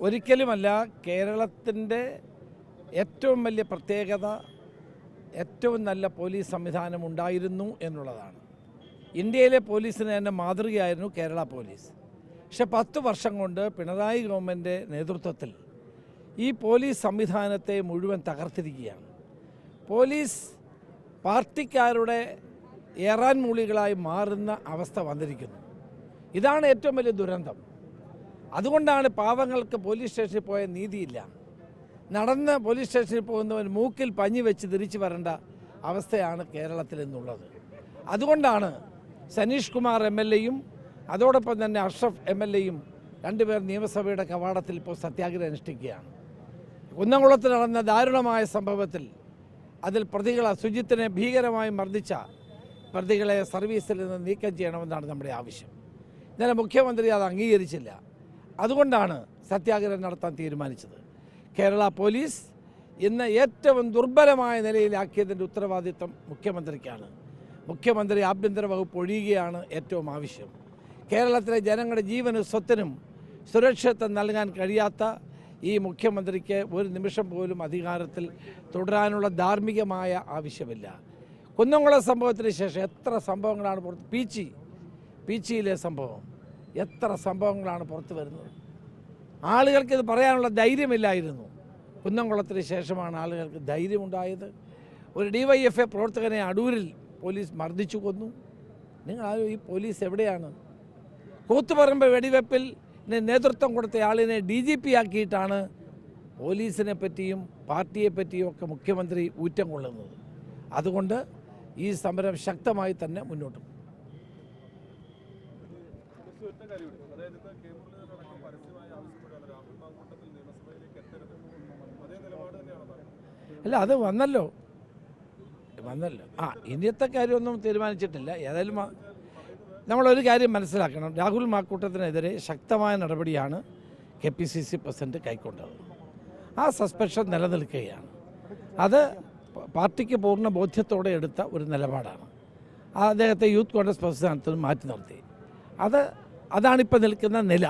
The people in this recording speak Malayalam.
ഒരിക്കലുമല്ല കേരളത്തിന്റെ ഏറ്റവും വലിയ പ്രത്യേകത ഏറ്റവും നല്ല പോലീസ് സംവിധാനം ഉണ്ടായിരുന്നു എന്നുള്ളതാണ്. ഇന്ത്യയിലെ പോലീസിന് തന്നെ മാതൃകയായിരുന്നു കേരള പോലീസ്. പക്ഷെ പത്ത് വർഷം കൊണ്ട് പിണറായി ഗവൺമെന്റ് നേതൃത്വത്തിൽ ഈ പോലീസ് സംവിധാനത്തെ മുഴുവൻ തകർത്തിരിക്കുകയാണ്. പോലീസ് പാർട്ടിക്കാരുടെ ഏറാൻ മൂളികളായി മാറുന്ന അവസ്ഥ വന്നിരിക്കുന്നു. ഇതാണ് ഏറ്റവും വലിയ ദുരന്തം. അതുകൊണ്ടാണ് പാവങ്ങൾക്ക് പോലീസ് സ്റ്റേഷനിൽ പോയ നീതിയില്ല. നടന്ന് പോലീസ് സ്റ്റേഷനിൽ പോകുന്നവൻ മൂക്കിൽ പഞ്ഞി വെച്ച് തിരിച്ചു വരേണ്ട അവസ്ഥയാണ് കേരളത്തിൽ നിന്നുള്ളത് അതുകൊണ്ടാണ് സനീഷ് കുമാർ എം എൽ എയും അതോടൊപ്പം തന്നെ അഷ്റഫ് എം എൽ എയും രണ്ടുപേർ നിയമസഭയുടെ കവാടത്തിൽ ഇപ്പോൾ സത്യാഗ്രഹം അനുഷ്ഠിക്കുകയാണ്. കുന്നംകുളത്ത് നടന്ന ദാരുണമായ സംഭവത്തിൽ അതിൽ പ്രതികളെ സുജിത്തിനെ ഭീകരമായി മർദ്ദിച്ച പ്രതികളെ സർവീസിൽ നിന്ന് നീക്കം ചെയ്യണമെന്നാണ് നമ്മുടെ ആവശ്യം. ഇന്നലെ മുഖ്യമന്ത്രി അത് അംഗീകരിച്ചില്ല. അതുകൊണ്ടാണ് സത്യാഗ്രഹം നടത്താൻ തീരുമാനിച്ചത്. കേരള പോലീസ് ഇന്ന് ഏറ്റവും ദുർബലമായ നിലയിലാക്കിയതിന്റെ ഉത്തരവാദിത്വം മുഖ്യമന്ത്രിക്കാണ്. മുഖ്യമന്ത്രി ആഭ്യന്തര വകുപ്പ് ഒഴിയുകയാണ് ഏറ്റവും ആവശ്യം. കേരളത്തിലെ ജനങ്ങളുടെ ജീവനും സ്വത്തിനും സുരക്ഷിതത്വം നൽകാൻ കഴിയാത്ത ഈ മുഖ്യമന്ത്രിക്ക് ഒരു നിമിഷം പോലും അധികാരത്തിൽ തുടരാനുള്ള ധാർമ്മികമായ ആവശ്യമില്ല. കുന്നംകുളം സംഭവത്തിന് ശേഷം എത്ര സംഭവങ്ങളാണ് പുറത്ത്? പീച്ചി. പീച്ചിയിലെ സംഭവം. എത്ര സംഭവങ്ങളാണ് പുറത്തു വരുന്നത്? ആളുകൾക്ക് ഇത് പറയാനുള്ള ധൈര്യമില്ലായിരുന്നു. കുന്നംകുളത്തിന് ശേഷമാണ് ആളുകൾക്ക് ധൈര്യമുണ്ടായത്. ഒരു ഡി വൈ എഫ് എ പ്രവർത്തകനെ അടൂരിൽ പോലീസ് മർദ്ദിച്ചു കൊന്നു. നിങ്ങൾ ആരും ഈ പോലീസ് എവിടെയാണ്? കൂത്തുപറമ്പ് വെടിവെപ്പിൽ നേതൃത്വം കൊടുത്ത ആളിനെ ഡി ജി പി ആക്കിയിട്ടാണ് പോലീസിനെ പറ്റിയും പാർട്ടിയെ പറ്റിയും ഒക്കെ മുഖ്യമന്ത്രി ഊറ്റം കൊള്ളുന്നത്. അതുകൊണ്ട് ഈ സമരം ശക്തമായി തന്നെ മുന്നോട്ട് ഒറ്റ കാര്യമുണ്ട് അതായത് ഇന്ന് കെ മുരളീധരനടക്കം പരസ്യമായി ആവശ്യപ്പെടുകയാണ് രാഹുൽ മാങ്കൂട്ടത്തിൽ നിയമസഭയിലേക്ക് എത്തരുത് അതേ നിലപാട് തന്നെയാണ് അല്ല അത് വന്നല്ലോ. വന്നല്ലോ. ആ ഇന്നത്തെ കാര്യമൊന്നും തീരുമാനിച്ചിട്ടില്ല. ഏതായാലും നമ്മളൊരു കാര്യം മനസ്സിലാക്കണം. രാഹുൽ മാക്കൂട്ടത്തിനെതിരെ ശക്തമായ നടപടിയാണ് K P C C president കൈക്കൊണ്ടത്. ആ സസ്പെൻഷൻ നിലനിൽക്കുകയാണ്. അത് പാർട്ടിക്ക് പൂർണ ബോധ്യത്തോടെ എടുത്ത ഒരു നിലപാടാണ്. അദ്ദേഹത്തെ യൂത്ത് കോൺഗ്രസ് പ്രസിഡന്റ് മാറ്റി നിർത്തി. അത് അതാണിപ്പോൾ നിൽക്കുന്ന നില.